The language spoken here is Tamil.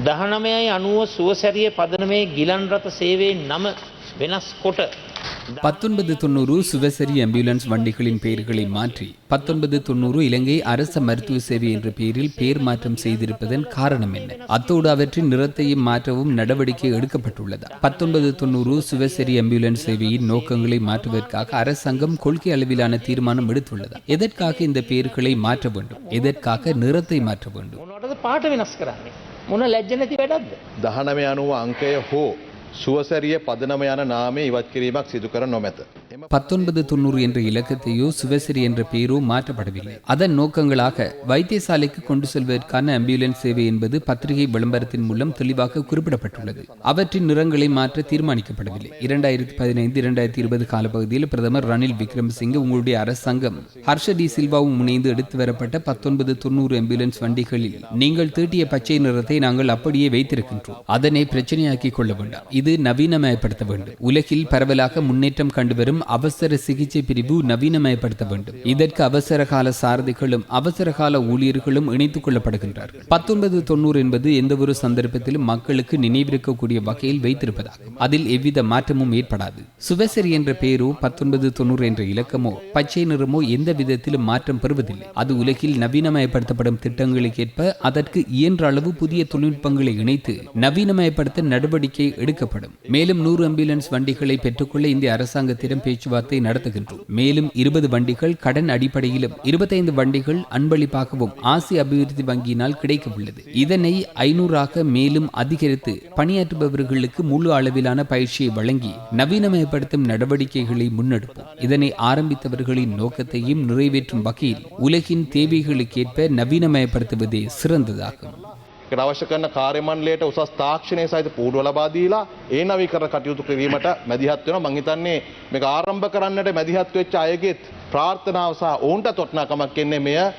දහනමයයි අනුව සුවසැරිය පදනමේ ගිලන් රථ සේවේ නම වෙනස් කොට பத்தொன்பது தொண்ணூறு சுவசரி ஆம்புலன்ஸ் வண்டிகளின் பெயர்களை மாற்றி பத்தொன்பது தொண்ணூறு இலங்கை அரச மருத்துவ சேவை என்ற பெயரில் பெயர் மாற்றம் செய்திருப்பதன் காரணம் என்ன அத்தோடு அவற்றின் நிறத்தையும் மாற்றவும் நடவடிக்கை எடுக்கப்பட்டுள்ளதா பத்தொன்பது தொண்ணூறு சுவசரி ஆம்புலன்ஸ் சேவையின் நோக்கங்களை மாற்றுவதற்காக அரசாங்கம் கொள்கை அளவிலான தீர்மானம் எடுத்துள்ளதா எதற்காக இந்த பெயர்களை மாற்ற வேண்டும் எதற்காக நிறத்தை மாற்ற வேண்டும் මොනවටද පාට වෙනස් කරන්නේ. මොන ලැජ්ජ නැති වැඩක්ද. දහනම අනුව අංකය හෝ සුවසැරිය පදනම යන නාමේ ඉවත් කිරීමක් සිදු කර නොමැත. பத்தொன்பது தொண்ணூறு என்ற இலக்கத்தையோ சுவசரி என்ற பெயரோ மாற்றப்படவில்லை. அதன் நோக்கங்களாக வைத்தியசாலைக்கு கொண்டு செல்வதற்கான ஆம்புலன்ஸ் சேவை என்பது பத்திரிகை விளம்பரத்தின் மூலம் தெளிவாக குறிப்பிடப்பட்டுள்ளது. அவற்றின் நிறங்களை மாற்ற தீர்மானிக்கப்படவில்லை. இரண்டாயிரத்தி பதினைந்து இரண்டாயிரத்தி இருபது காலப்பகுதியில் பிரதமர் ரணில் விக்ரமசிங்கே உங்களுடைய அரசாங்கம் ஹர்ஷ டி சில்வாவும் முனைந்து எடுத்து வரப்பட்ட பத்தொன்பது தொண்ணூறு ஆம்புலன்ஸ் வண்டிகளில் நீங்கள் தீட்டிய பச்சை நிறத்தை நாங்கள் அப்படியே வைத்திருக்கின்றோம். அதனை பிரச்சனையாக்கிக் கொள்ள வேண்டாம். இது நவீனமயப்படுத்த வேண்டும். உலகில் பரவலாக முன்னேற்றம் மற்றும் அவசர சிகிச்சை பிரிவு நவீனமயப்படுத்த வேண்டும். இதற்கு அவசர கால சாரதிகளும் அவசர கால ஊழியர்களும் இணைத்துக் கொள்ளப்படுகின்றார்கள். பத்தொன்பது தொண்ணூறு என்பது எந்த ஒரு சந்தர்ப்பத்திலும் மக்களுக்கு நினைவிருக்கக்கூடிய வகையில் வைத்திருப்பதாகும். அதில் எவ்வித மாற்றமும் ஏற்படாது. சுவசரி என்ற பெயரோ பத்தொன்பது தொண்ணூறு என்ற இலக்கமோ பச்சை நிறமோ எந்த விதத்திலும் மாற்றம் பெறுவதில்லை. அது உலகில் நவீனமயப்படுத்தப்படும் திட்டங்களுக்கேற்ப அதற்கு இயன்ற அளவு புதிய தொழில்நுட்பங்களை இணைத்து நவீனமயப்படுத்த நடவடிக்கை எடுக்கப்படும். மேலும் நூறு ஆம்புலன்ஸ் வண்டிகளை பெற்றுக்கொள்ள இந்திய அரசாங்கத்திடம் பேச்சுவார்த்தை நடத்துகின்றோம். மேலும் இருபது வண்டிகள் கடன் அடிப்படையிலும் இருபத்தைந்து வண்டிகள் அன்பளிப்பாகவும் ஆசிய அபிவிருத்தி வங்கியினால் கிடைக்க உள்ளது இதனை ஐநூறாக மேலும் அதிகரித்து பணியாற்றுபவர்களுக்கு முழு அளவிலான பயிற்சியை வழங்கி நவீனமயப்படுத்தும் நடவடிக்கைகளை முன்னெடுப்போம். இதனை ஆரம்பித்தவர்களின் நோக்கத்தையும் நிறைவேற்றும் வகையில் உலகின் தேவைகளுக்கேற்ப நவீனமயப்படுத்துவதே சிறந்ததாகும். ඒකට අවශ්‍ය කරන කාර්යමණ්ඩලයට උසස් තාක්ෂණය සහිත පුහුණුව ලබා දීලා ඒ නවීකරණ කටයුතු කිරීමට මැදිහත් වෙනවා. මං හිතන්නේ මේක ආරම්භ කරන්නට මැදිහත් වෙච්ච අයගෙත් ප්‍රාර්ථනාව සහ ඔවුන්ට තොටනාකමක් එන්නේ මෙය.